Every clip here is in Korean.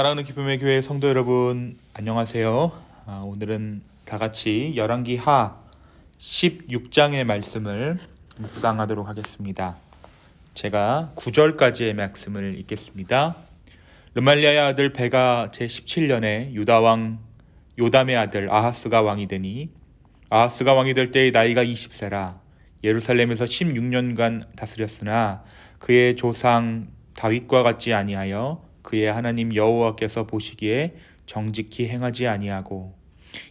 사랑하는 기쁨의 교회 성도 여러분 안녕하세요. 아, 오늘은 다 같이 열왕기 하 16장의 말씀을 묵상하도록 하겠습니다. 제가 9절까지의 말씀을 읽겠습니다. 르말리아의 아들 베가 제 17년에 유다 왕 요담의 아들 아하스가 왕이 되니 아하스가 왕이 될 때의 나이가 20세라 예루살렘에서 16년간 다스렸으나 그의 조상 다윗과 같지 아니하여 그의 하나님 여호와께서 보시기에 정직히 행하지 아니하고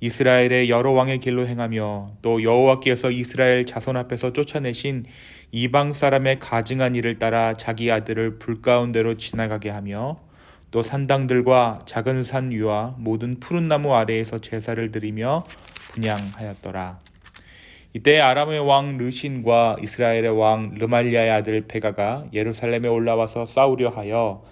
이스라엘의 여러 왕의 길로 행하며 또 여호와께서 이스라엘 자손 앞에서 쫓아내신 이방 사람의 가증한 일을 따라 자기 아들을 불 가운데로 지나가게 하며 또 산당들과 작은 산 위와 모든 푸른 나무 아래에서 제사를 드리며 분양하였더라. 이때 아람의 왕 르신과 이스라엘의 왕 르말리아의 아들 베가가 예루살렘에 올라와서 싸우려 하여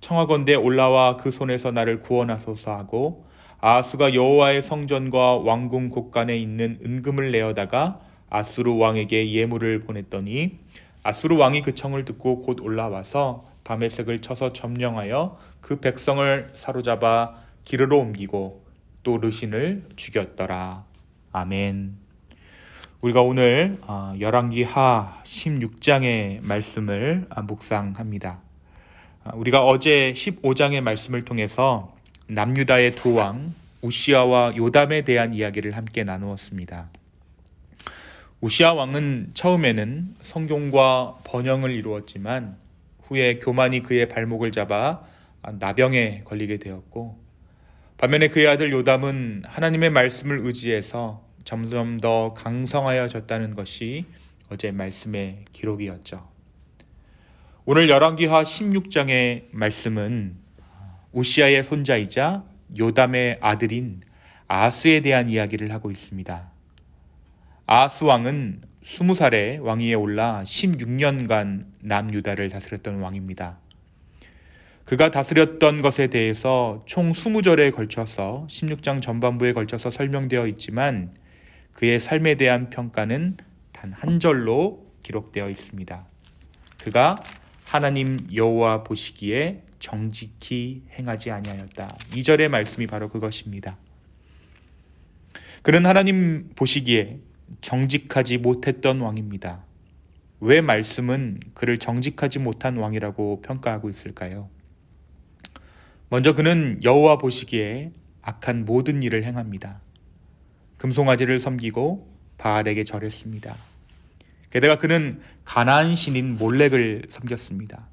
청하건대 올라와 그 손에서 나를 구원하소서 하고 아하스가 여호와의 성전과 왕궁 곳간에 있는 은금을 내어다가 아수르 왕에게 예물을 보냈더니 아수르 왕이 그 청을 듣고 곧 올라와서 다메색을 쳐서 점령하여 그 백성을 사로잡아 기르러 옮기고 또 르신을 죽였더라. 아멘. 우리가 오늘 어, 열왕기 하 16장의 말씀을 아, 묵상합니다. 아, 우리가 어제 15장의 말씀을 통해서 남유다의 두 왕 우시아와 요담에 대한 이야기를 함께 나누었습니다. 우시아 왕은 처음에는 성경과 번영을 이루었지만 후에 교만이 그의 발목을 잡아 나병에 걸리게 되었고 반면에 그의 아들 요담은 하나님의 말씀을 의지해서 점점 더 강성하여졌다는 것이 어제 말씀의 기록이었죠. 오늘 열왕기하 16장의 말씀은 우시아의 손자이자 요담의 아들인 아스에 대한 이야기를 하고 있습니다. 아스 왕은 20살에 왕위에 올라 16년간 남유다를 다스렸던 왕입니다. 그가 다스렸던 것에 대해서 총 20절에 걸쳐서 16장 전반부에 걸쳐서 설명되어 있지만 그의 삶에 대한 평가는 단 한 절로 기록되어 있습니다. 그가 하나님 여호와 보시기에 정직히 행하지 아니하였다. 2절의 말씀이 바로 그것입니다. 그는 하나님 보시기에 정직하지 못했던 왕입니다. 왜 말씀은 그를 정직하지 못한 왕이라고 평가하고 있을까요? 먼저 그는 여호와 보시기에 악한 모든 일을 행합니다. 금송아지를 섬기고 바알에게 절했습니다. 게다가 그는 가나안 신인 몰렉을 섬겼습니다.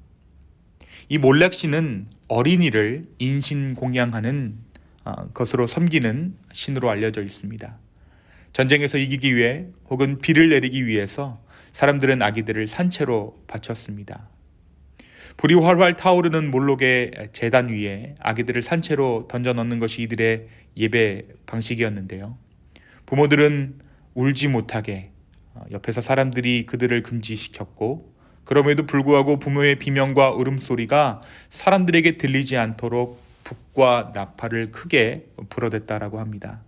이 몰렉 신은 어린이를 인신 공양하는 어, 것으로 섬기는 신으로 알려져 있습니다. 전쟁에서 이기기 위해 혹은 비를 내리기 위해서 사람들은 아기들을 산채로 바쳤습니다. 불이 활활 타오르는 몰록의 재단 위에 아기들을 산채로 던져 넣는 것이 이들의 예배 방식이었는데요. 부모들은 울지 못하게 어, 옆에서 사람들이 그들을 금지시켰고 그럼에도 불구하고 부모의 비명과 울음소리가 사람들에게 들리지 않도록 북과 나팔을 크게 불어댔다라고 합니다.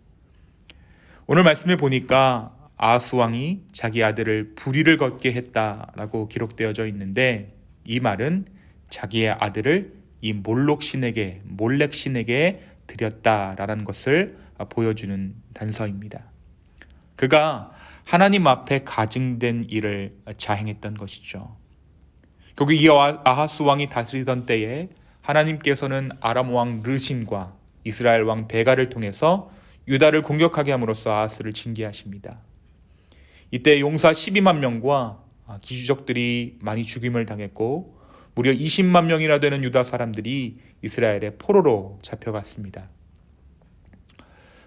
오늘 말씀에 보니까 아스 왕이 자기 아들을 불의를 걷게 했다라고 기록되어져 있는데 이 말은 자기의 아들을 이 몰록 신에게 몰렉 신에게 드렸다라는 것을 보여주는 단서입니다. 그가 하나님 앞에 가증된 일을 자행했던 것이죠. 결국 이 아하스 왕이 다스리던 때에 하나님께서는 아람 왕 르신과 이스라엘 왕 베가를 통해서 유다를 공격하게 함으로써 아하스를 징계하십니다. 이때 용사 12만 명과 기주족들이 많이 죽임을 당했고 무려 20만 명이나 되는 유다 사람들이 이스라엘의 포로로 잡혀갔습니다.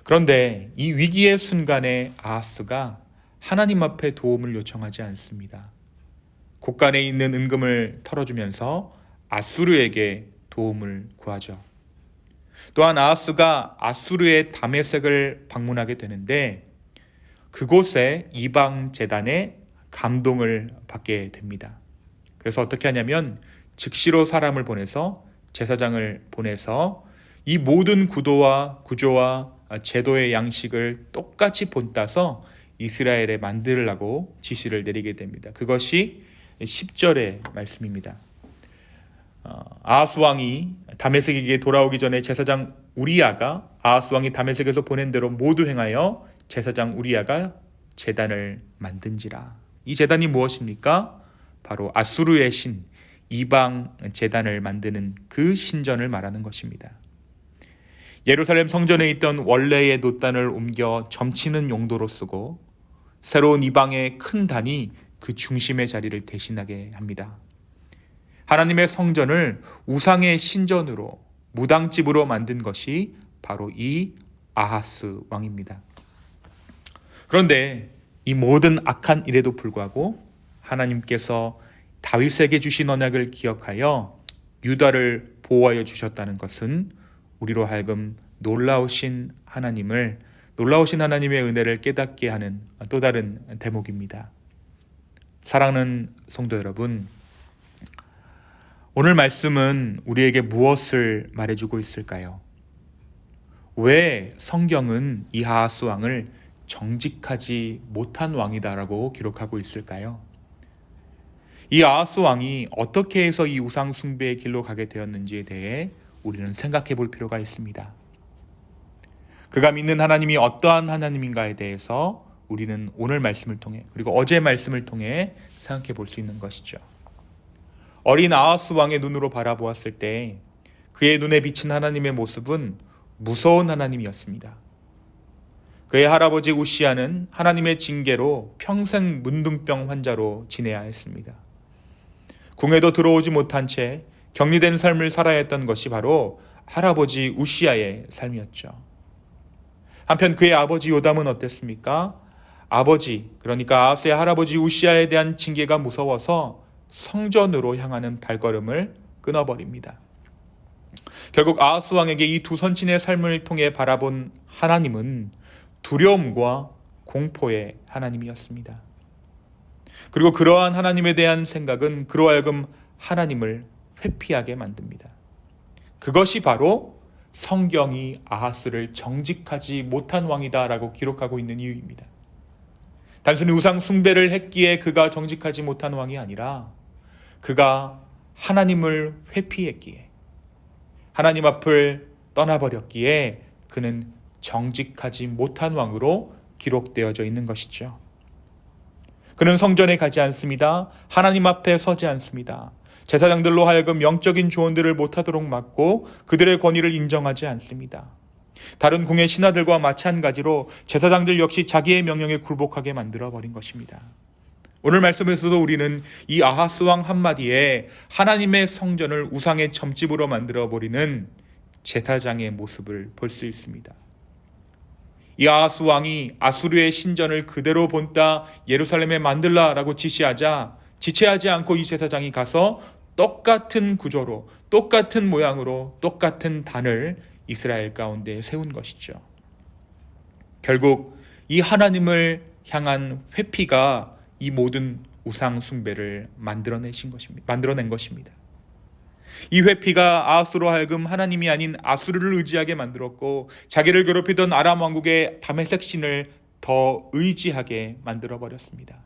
그런데 이 위기의 순간에 아하스가 하나님 앞에 도움을 요청하지 않습니다. 곳간에 있는 은금을 털어주면서 아수르에게 도움을 구하죠. 또한 아하스가 아수르의 다메섹을 방문하게 되는데 그곳에 이방 재단의 감동을 받게 됩니다. 그래서 어떻게 하냐면 즉시로 사람을 보내서 제사장을 보내서 이 모든 구도와 구조와 제도의 양식을 똑같이 본따서 이스라엘에 만들라고 지시를 내리게 됩니다. 그것이 10절의 말씀입니다. 어, 아하스 왕이 다메섹에게 돌아오기 전에 제사장 우리야가 아하스 왕이 다메섹에서 보낸 대로 모두 행하여 제사장 우리야가 제단을 만든지라. 이 제단이 무엇입니까? 바로 아수르의 신 이방 제단을 만드는 그 신전을 말하는 것입니다. 예루살렘 성전에 있던 원래의 노단을 옮겨 점치는 용도로 쓰고 새로운 이방의 큰 단이 그 중심의 자리를 대신하게 합니다. 하나님의 성전을 우상의 신전으로 무당집으로 만든 것이 바로 이 아하스 왕입니다. 그런데 이 모든 악한 일에도 불구하고 하나님께서 다윗에게 주신 언약을 기억하여 유다를 보호하여 주셨다는 것은 우리로 하여금 놀라우신 하나님을 놀라우신 하나님의 은혜를 깨닫게 하는 또 다른 대목입니다. 사랑하는 성도 여러분, 오늘 말씀은 우리에게 무엇을 말해주고 있을까요? 왜 성경은 이하스 왕을 정직하지 못한 왕이다라고 기록하고 있을까요? 이 아하스 왕이 어떻게 해서 이 우상 숭배의 길로 가게 되었는지에 대해 우리는 생각해 볼 필요가 있습니다. 그가 믿는 하나님이 어떠한 하나님인가에 대해서 우리는 오늘 말씀을 통해 그리고 어제 말씀을 통해 생각해 볼 수 있는 것이죠. 어린 아하스 왕의 눈으로 바라보았을 때 그의 눈에 비친 하나님의 모습은 무서운 하나님이었습니다. 그의 할아버지 우시아는 하나님의 징계로 평생 문둥병 환자로 지내야 했습니다. 궁에도 들어오지 못한 채 격리된 삶을 살아야 했던 것이 바로 할아버지 우시아의 삶이었죠. 한편 그의 아버지 요담은 어땠습니까? 아버지, 그러니까 아스의 할아버지 우시아에 대한 징계가 무서워서 성전으로 향하는 발걸음을 끊어버립니다. 결국 아하스 왕에게 이 두 선친의 삶을 통해 바라본 하나님은 두려움과 공포의 하나님이었습니다. 그리고 그러한 하나님에 대한 생각은 그로 하여금 하나님을 회피하게 만듭니다. 그것이 바로 성경이 아하스를 정직하지 못한 왕이다라고 기록하고 있는 이유입니다. 단순히 우상 숭배를 했기에 그가 정직하지 못한 왕이 아니라 그가 하나님을 회피했기에 하나님 앞을 떠나버렸기에 그는 정직하지 못한 왕으로 기록되어져 있는 것이죠. 그는 성전에 가지 않습니다. 하나님 앞에 서지 않습니다. 제사장들로 하여금 영적인 조언들을 못하도록 막고 그들의 권위를 인정하지 않습니다. 다른 궁의 신하들과 마찬가지로 제사장들 역시 자기의 명령에 굴복하게 만들어 버린 것입니다. 오늘 말씀에서도 우리는 이 아하스 왕 한마디에 하나님의 성전을 우상의 점집으로 만들어 버리는 제사장의 모습을 볼 수 있습니다. 이 아하스 왕이 아수르의 신전을 그대로 본따 예루살렘에 만들라라고 지시하자 지체하지 않고 이 제사장이 가서 똑같은 구조로 똑같은 모양으로 똑같은 단을 이스라엘 가운데 세운 것이죠. 결국 이 하나님을 향한 회피가 이 모든 우상 숭배를 만들어내신 것입니다. 만들어낸 것입니다. 이 회피가 아수로 하여금 하나님이 아닌 아수르를 의지하게 만들었고 자기를 괴롭히던 아람 왕국의 다메섹 신을 더 의지하게 만들어 버렸습니다.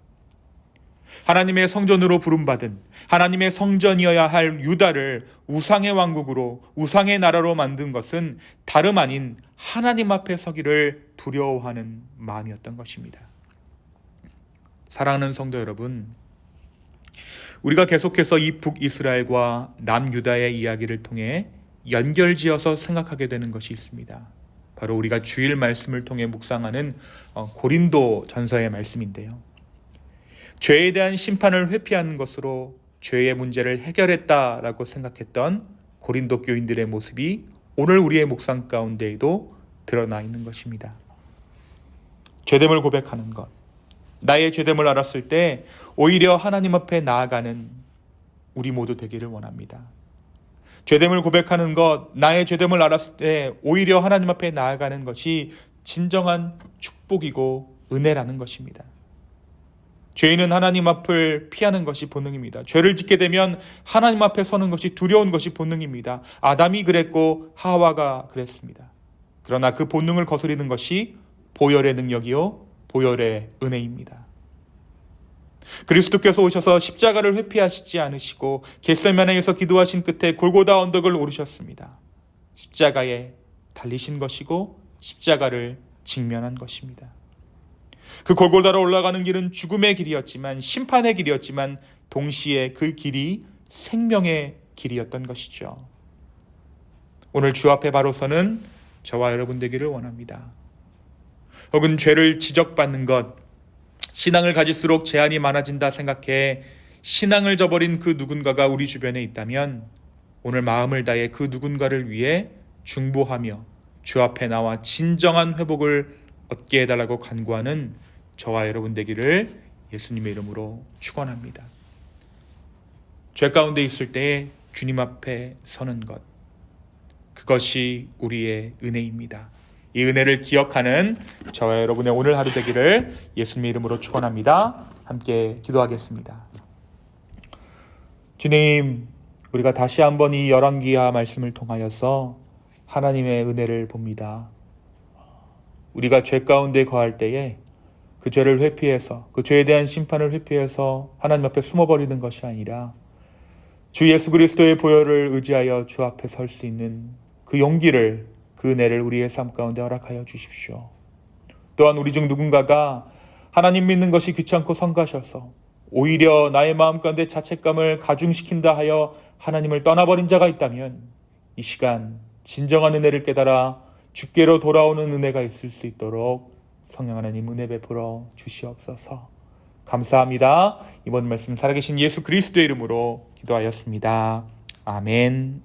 하나님의 성전으로 부름받은 하나님의 성전이어야 할 유다를 우상의 왕국으로 우상의 나라로 만든 것은 다름 아닌 하나님 앞에 서기를 두려워하는 마음이었던 것입니다. 사랑하는 성도 여러분, 우리가 계속해서 이 북이스라엘과 남유다의 이야기를 통해 연결지어서 생각하게 되는 것이 있습니다. 바로 우리가 주일 말씀을 통해 묵상하는 어, 고린도 전서의 말씀인데요. 죄에 대한 심판을 회피하는 것으로 죄의 문제를 해결했다라고 생각했던 고린도 교인들의 모습이 오늘 우리의 묵상 가운데에도 드러나 있는 것입니다. 죄됨을 고백하는 것, 나의 죄됨을 알았을 때 오히려 하나님 앞에 나아가는 우리 모두 되기를 원합니다. 죄됨을 고백하는 것, 나의 죄됨을 알았을 때 오히려 하나님 앞에 나아가는 것이 진정한 축복이고 은혜라는 것입니다. 죄인은 하나님 앞을 피하는 것이 본능입니다. 죄를 짓게 되면 하나님 앞에 서는 것이 두려운 것이 본능입니다. 아담이 그랬고 하와가 그랬습니다. 그러나 그 본능을 거스리는 것이 보혈의 능력이요 보혈의 은혜입니다. 그리스도께서 오셔서 십자가를 회피하시지 않으시고 겟세마네에서 기도하신 끝에 골고다 언덕을 오르셨습니다. 십자가에 달리신 것이고 십자가를 직면한 것입니다. 그 골고다로 올라가는 길은 죽음의 길이었지만 심판의 길이었지만 동시에 그 길이 생명의 길이었던 것이죠. 오늘 주 앞에 바로 서는 저와 여러분 되기를 원합니다. 혹은 죄를 지적받는 것, 신앙을 가질수록 제한이 많아진다 생각해 신앙을 저버린 그 누군가가 우리 주변에 있다면 오늘 마음을 다해 그 누군가를 위해 중보하며 주 앞에 나와 진정한 회복을 얻게 해달라고 간구하는 저와 여러분 되기를 예수님의 이름으로 축원합니다. 죄 가운데 있을 때 주님 앞에 서는 것 그것이 우리의 은혜입니다. 이 은혜를 기억하는 저와 여러분의 오늘 하루 되기를 예수님의 이름으로 축원합니다. 함께 기도하겠습니다. 주님, 우리가 다시 한번 이 열왕기하 말씀을 통하여서 하나님의 은혜를 봅니다. 우리가 죄 가운데 거할 때에 그 죄를 회피해서 그 죄에 대한 심판을 회피해서 하나님 앞에 숨어버리는 것이 아니라 주 예수 그리스도의 보혈을 의지하여 주 앞에 설 수 있는 그 용기를 그 은혜를 우리의 삶 가운데 허락하여 주십시오. 또한 우리 중 누군가가 하나님 믿는 것이 귀찮고 성가셔서 오히려 나의 마음 가운데 자책감을 가중시킨다 하여 하나님을 떠나버린 자가 있다면 이 시간 진정한 은혜를 깨달아 주께로 돌아오는 은혜가 있을 수 있도록 성령 하나님 은혜 베풀어 주시옵소서. 감사합니다. 이번 말씀 살아계신 예수 그리스도의 이름으로 기도하였습니다. 아멘.